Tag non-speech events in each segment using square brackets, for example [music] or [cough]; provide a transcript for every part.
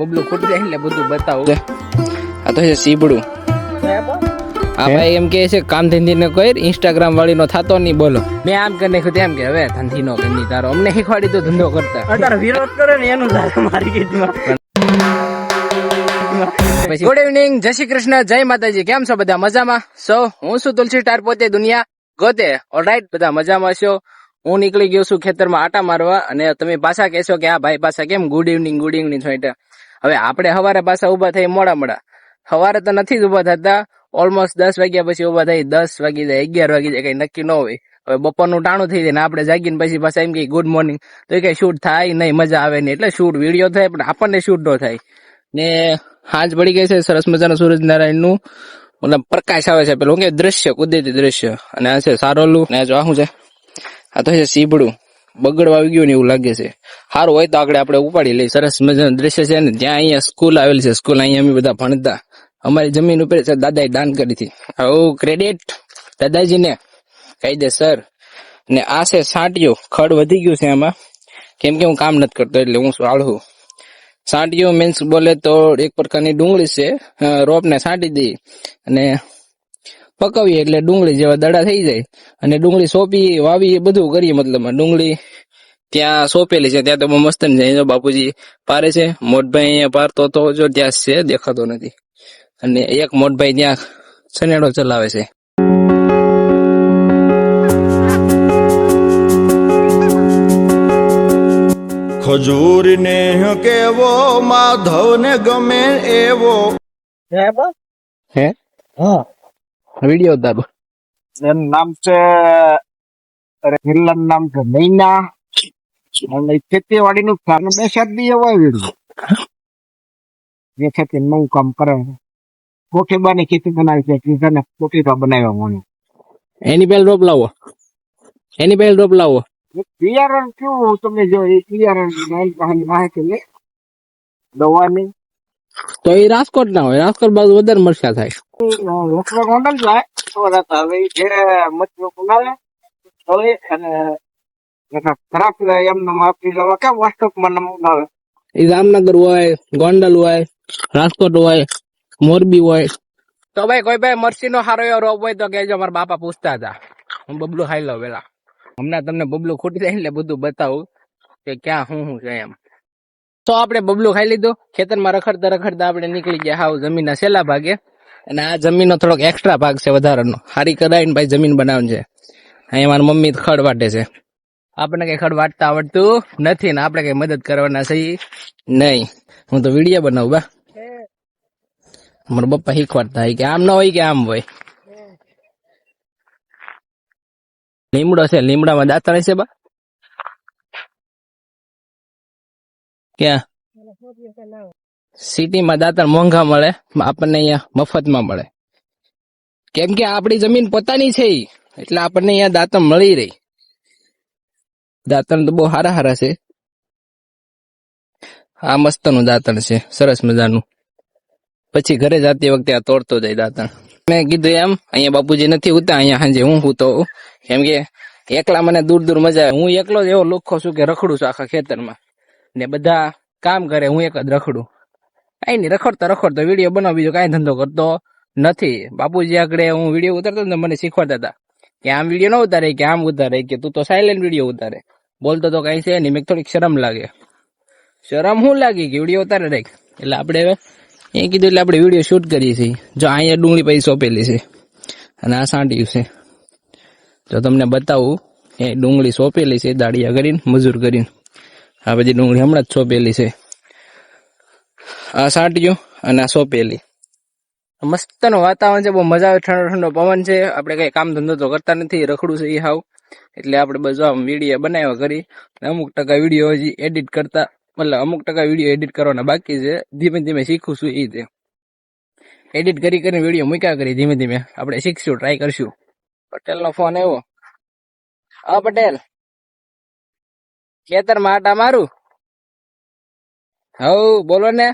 બબલું ખૂટી જાય એટલે બધું બતાવું. આ તો છે સીબડું. આ ભાઈ એમ કે છે કામ ધંધી ને કર ઇન્સ્ટાગ્રામ વાળી નો થતો નહીં બોલો. મેં આમ કરી નાખ્યું તેમ કે હવે ધંધી નો કરી તારો. અમને શીખવાડી તો ધંધો કરતા. અત્યારે વિરોધ કરે ને એનું તારે મારી કીધું ગુડ ઇવનિંગ જય શ્રી કૃષ્ણ જય માતાજી કેમ છો બધા? મજામાં? સો હું છું તુલસી ટાર પોતે દુનિયા ગોતે. ઓલરાઈટ બધા મજામાં છો? હું નીકળી ગયો છું ખેતરમાં આટા મારવા અને તમે પાછા કહેશો કે આ ભાઈ પાછા કેમ? ગુડ ઇવનિંગ ગુડ ઇવનિંગ છો એટલે હવે આપણે સવારે પાછા ઊભા થઈ મોડા મોડા. સવારે તો નથી જ ઊભા થતા. ઓલમોસ્ટ દસ વાગ્યા પછી ઊભા થઈ, દસ વાગી જાય, અગિયાર વાગી જાય, કઈ નક્કી ન હોય. હવે બપોરનું ટાણું થઈ જાય ને આપણે જાગીને પછી પાછા એમ કે ગુડ મોર્નિંગ તો એ કઈ શૂટ થાય નહીં, મજા આવે નહીં. એટલે શૂટ વીડિયો થાય, પણ આપણને શૂટ ન થાય. ને હાંજ પડી ગઈ છે, સરસ મજાનું સૂરજનારાયણ નારાયણનું મતલબ પ્રકાશ આવે છે પેલું કે દ્રશ્ય, કુદરતી દ્રશ્ય. અને આ છે સારોલું ને જો આ શું છે. આ તો છે સીબડું બગડવા આવી ગયો ને એવું લાગે છે. સારું હોય તો આગળ આપણે ઉપાડી લઈ સરસ મજાનું દ્રશ્ય છે ને. ત્યાં અહીંયા સ્કૂલ આવેલી છે. સ્કૂલ અહીંયા અમે બધા ભણતા. અમારી જમીન ઉપર દાદાએ દાન કરી હતી. આવું ક્રેડિટ દાદાજીને સર, ને આ છે સાંટિયો ખડ વધી ગયું છે આમાં. કેમ કે હું કામ નથી કરતો એટલે હું આળું આળહું મીન્સ બોલે તો એક પ્રકારની ડુંગળી છે. રોપને સાંટી દઈ અને પકવીએ એટલે ડુંગળી જેવા દડા થઈ જાય. અને ડુંગળી સોંપી વાવી એ બધું કરીએ મતલબ. ડુંગળી ત્યાં સોંપેલી છે ત્યાં તો બહુ મસ્ત ને જો બાપુજી પારે છે મોટભાઈ અહીંયા પારતો તો જો ત્યાં છે દેખાતો નથી. અને એક મોટભાઈ ત્યાં સનેડો ચલાવે છે. ખજૂરને કેવો માધવને ગમે એવો. હે? હા. વીડિયો ઉતારો. એનું નામ છે વિલન નામ છે મૈના અને ખેતીવાડી નું કામ બે શબ્દી એવા વીડું જે ખેતી નવું કામ કરે. કોઠીબાની ખેતી બનાવી છે કીધાને કોઠીબા બનાવ્યા મને. એની પહેલ રોપ લાવો. એની પહેલ રોપ લાવો. બિયારણ કેવું તમને જો બિયારણ માહિતી લે. દવાની. તો એ રાજકોટ ના હોય. રાજકોટ બાજુ વધારે મરચા થાય. જામનગર હોય, ગોંડલ હોય, રાજકોટ હોય, મોરબી હોય. તો ભાઈ, કોઈ ભાઈ મરસી નો સારો એવો રોગ હોય તો કેજો મારા બાપા પૂછતા હતા. હું બબલું ખાઈ લઉં પેલા હમણાં તમને બબલું ખૂટી જાય એટલે બધું બતાવું કે ક્યાં શું શું છે એમ. તો આપણે બબલું ખાઈ લીધું. ખેતરમાં રખડતા રખડતા આપણે નીકળી ગયા હાવ જમીનના છેલ્લા ભાગે. અને આ જમીનનો થોડોક એક્સ્ટ્રા ભાગ છે વધારાનો. હારી કરાવીને ભાઈ જમીન બનાવવાની છે. અહીંયા મારી મમ્મી ખડ વાટે છે. આપણને કઈ ખડ વાટતા આવડતું નથી ને આપણે કઈ મદદ કરવાના છે નહીં. હું તો વીડિયો બનાવું, બા. મારા પપ્પા શીખવાડતા હોય કે આમ ના હોય કે આમ હોય. લીમડો છે, લીમડામાં દાંતણ છે બા? ક્યાં સિટીમાં દાંતણ મોંઘા મળે, આપણને અહીંયા મફતમાં મળે. કેમ કે આપણી જમીન પોતાની છે એટલે આપણને અહીંયા દાંતણ મળી રહી. દાંતણ તો બહુ સારા સારા છે. આ મસ્તનું દાંતણ છે, સરસ મજાનું. પછી ઘરે જતી વખતે આ તોડતો જાય દાંતણ. મેં કીધું એમ, અહીંયા બાપુજી નથી ઉતા, અહીંયા સાંજે હું હુતો કેમ કે એકલા મને દૂર દૂર મજા આવે. હું એકલો જ એવો લુખ્ખો છું કે રખડું છું આખા ખેતરમાં. ને બધા કામ કરે, હું એક જ રખડું. કઈ નહીં, રખડતો રખડતો વીડિયો બનાવ, બીજો કાંઈ ધંધો કરતો નથી. બાપુજી આગળ હું વીડિયો ઉતારતો ને મને શીખવાડતા હતા કે આમ વીડિયો ન ઉતારે, કે આમ ઉતારે, કે તું તો સાયલેન્ટ વીડિયો ઉતારે. બોલતો તો કઈ છે નહીં, મેં થોડીક શરમ લાગે. શરમ શું લાગી કે વીડિયો ઉતારે રાખ. એટલે આપણે હવે, એ કીધું એટલે આપણે વીડિયો શૂટ કરીએ છીએ. જો અહીંયા ડુંગળી પછી સોંપેલી છે. અને આ સાંટિયું છે. જો તમને બતાવું, એ ડુંગળી સોંપેલી છે દાડિયા કરીને, મજૂર કરીને. આ બધી ડુંગળી હમણાં જ સોંપેલી છે. આ સાંટિયું અને આ સોંપેલી. મસ્તનું વાતાવરણ છે, બહુ મજા આવે, ઠંડો ઠંડો પવન છે. આપણે કઈ કામ ધંધો તો કરતા નથી, રખડું છે એ હાવ. એટલે આપણે બધું આમ વીડિયો બનાવ્યા કરી. અમુક ટકા વીડિયો હજી એડિટ કરતા, મતલબ અમુક ટકા વીડિયો એડિટ કરવાના બાકી છે. ધીમે ધીમે શીખું છું એ રીતે એડિટ કરી કરીને વીડિયો મૂક્યા કરી ધીમે ધીમે. આપણે શીખશું ટ્રાય કરશું. પટેલનો ફોન આવ્યો. હા, પટેલ. ખેતરમાં આટા મારું? હવ બોલો ને.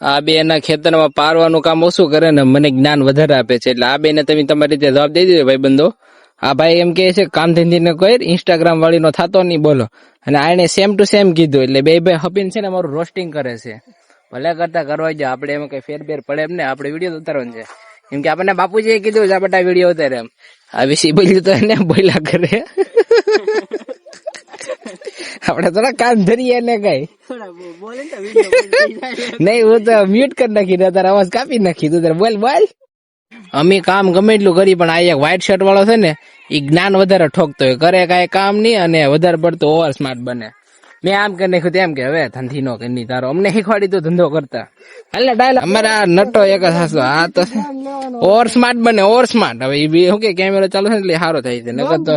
આ બે એના ખેતરમાં પારવાનું કામ ઓછું કરે ને મને જ્ઞાન વધારે આપે છે. એટલે આ બે ને તમે તમારી રીતે જવાબ દઈ દીધો ભાઈ બંધો આ ભાઈ એમ કે છે કામ ધંધી ને કોઈ ઇન્સ્ટાગ્રામ વાળી નો થતો નહીં બોલો. અને આને સેમ ટુ સેમ કીધું, એટલે બે ભાઈ હપીન છે ને મારું રોસ્ટિંગ કરે છે. ભલે કરતા કરવા જો આપણે એમાં કઈ ફેરબેર પડે એમ ને આપણે વીડિયો ઉતારવાનો છે. કેમ કે આપણને બાપુજીએ કીધું છે બધા વીડિયો ઉતારે એમ. આ વિશે બોલ્યું તો એને બોલ્યા કરે. આપણે થોડા કાન ધરીએ ને કઈ. [laughs] નહીં હું તો મ્યુટ કરી નાખી ને તારા અવાજ કાપી નાખી. તું તારે બોલ બોલ. અમે કામ ગમે એટલું કરી પણ આ એક વ્હાઈટ શર્ટ વાળો છે ને એ જ્ઞાન વધારે ઠોકતો હોય. કરે કાંઈ કામ નહીં અને વધારે પડતો ઓવર સ્માર્ટ બને. મેં આમ કરી નાખ્યું તેમ કે હવે ધંધી નો કે નહીં તારો. અમને શીખવાડી તો ધંધો કરતા. એટલે ડાયલ અમારા આ નટો એક જ હાસો. આ તો ઓવર સ્માર્ટ બને ઓવર સ્માર્ટ હવે એ બી શું કે કેમેરો ચાલુ છે ને એટલે સારો થાય છે. નકર તો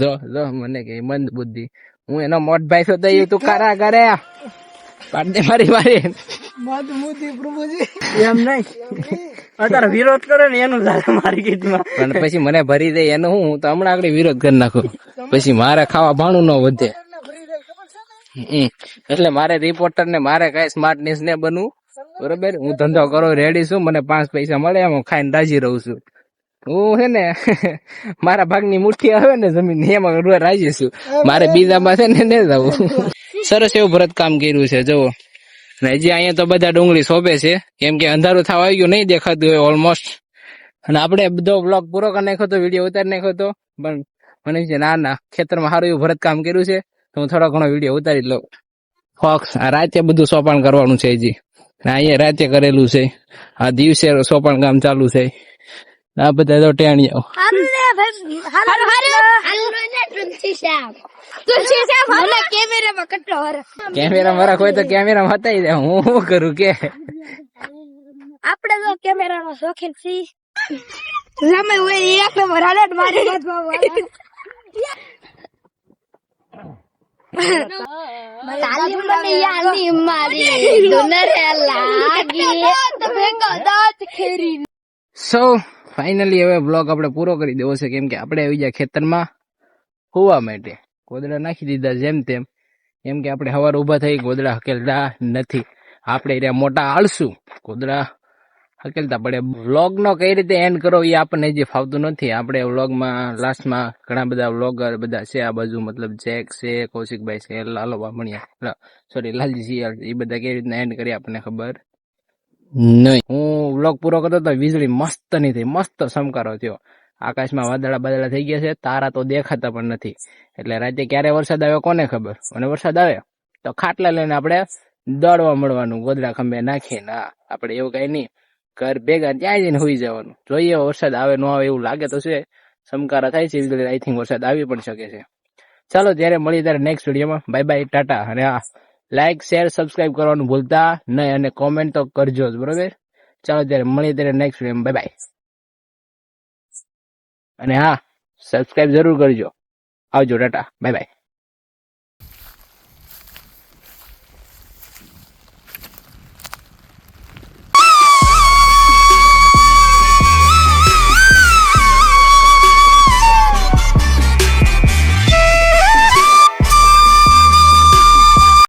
જો જો મને કે મંદ બુદ્ધિ. હું એનો મોટ ભાઈ છો તો તું કરા કરે. પાડ મારી મારી. એમ નહીં. વિરોધ કરે ને એનું મારી ગીતમાં. પણ પછી મને ભરી દે એનો હું તો હમણાં આગળ વિરોધ કરી નાખું. પછી મારે ખાવા ભાણું ન વધે. હમ. એટલે મારે રિપોર્ટર ને મારે કઈ સ્માર્ટનેસ ને બનવું. બરોબર? હું ધંધો કરો રેડી છું મને પાંચ પૈસા મળે એમ હું ખાઈને રાજી રહું છું. હું છે ને [laughs] મારા ભાગની મુઠ્ઠી આવે ને જમીન એમાં રોજ રાજી છું. મારે બીજામાં છે ને ને જવું. સરસ એવું ભરત કામ કર્યું છે જુઓ. ને હજી અહીંયા તો બધા ડુંગળી સોંપે છે. કેમ કે અંધારું થવા આવી ગયું નહીં દેખાતું હોય ઓલમોસ્ટ અને આપણે બધો બ્લોગ પૂરો કરી નાખ્યો તો વીડિયો ઉતારી નાખ્યો તો. પણ મને છે ના ના ખેતરમાં સારું એવું ભરત કામ કર્યું છે તો હું થોડો ઘણો વીડિયો ઉતારી લઉં. ફોક્સ આ રાતે બધું સોપાણ કરવાનું છે હજી. અહીંયા રાતે કરેલું છે. આ દિવસે સોપાણ કામ ચાલુ છે. આ બધા તો કેમેરામાં કેમેરા મારા કોઈ તો કેમેરા હતાઈ દે હું શું કરું કે? આપણે તો કેમેરાનો શોખીન છી રમે હોય એક નંબર હાલો મારી તાલી મને યાની મારી. દુનરે લાગી. તમે કદાચ ખેરી સો ફાઇનલી હવે બ્લોગ આપણે પૂરો કરી દેવો છે. કેમ કે આપણે આવી ગયા ખેતરમાં હોવા માટે. ગોદડા નાખી દીધા જેમ તેમ. કેમ કે આપણે સવાર ઊભા થઈ ગોદડા હકેલતા નથી. આપણે રહ્યા મોટા આળશું ગોદડા હકેલતા. પડે વ્લોગનો કઈ રીતે એન્ડ કરો એ આપણને જે ફાવતું નથી. આપણે વ્લોગમાં લાસ્ટમાં ઘણા બધા વ્લોગર બધા છે. આ બાજુ મતલબ જેક છે કૌશિકભાઈ છે, લાલો બામણિયા સોરી લાલજી એ બધા કેવી રીતના એન્ડ કરી આપણને ખબર નહીં. હું વ્લોગ પૂરો કરતો તો વીજળી મસ્ત નહીં થઈ, મસ્ત સમકારો થયો. આકાશમાં વાદળા બાદળા થઈ ગયા છે, તારા તો દેખાતા પણ નથી. એટલે રાતે ક્યારે વરસાદ આવ્યો કોને ખબર? અને વરસાદ આવે તો ખાટલા લઈને આપણે દોડવા મળવાનું, ગોદડા ખંભે નાખીએ ના આપણે એવું કઈ નહીં, ઘર ભેગા ત્યાં જઈને હોઈ જવાનું. જોઈએ વરસાદ આવે, ન આવે એવું લાગે તો છે. સમકારા થાય છે, વીજળી આઈ થિંક વરસાદ આવી પણ શકે છે. ચાલો, ત્યારે મળી ત્યારે નેક્સ્ટ વિડીયોમાં બાય બાય ટાટા. અને હા લાઈક શેર સબસ્ક્રાઇબ કરવાનું ભૂલતા નહીં અને કોમેન્ટ તો કરજો જ, બરોબર? ચાલો ત્યારે મળીએ ત્યારે નેક્સ્ટ વીડિયો બાય બાય અને હા સબસ્ક્રાઇબ જરૂર કરજો. આવજો, ટાટા. Bye bye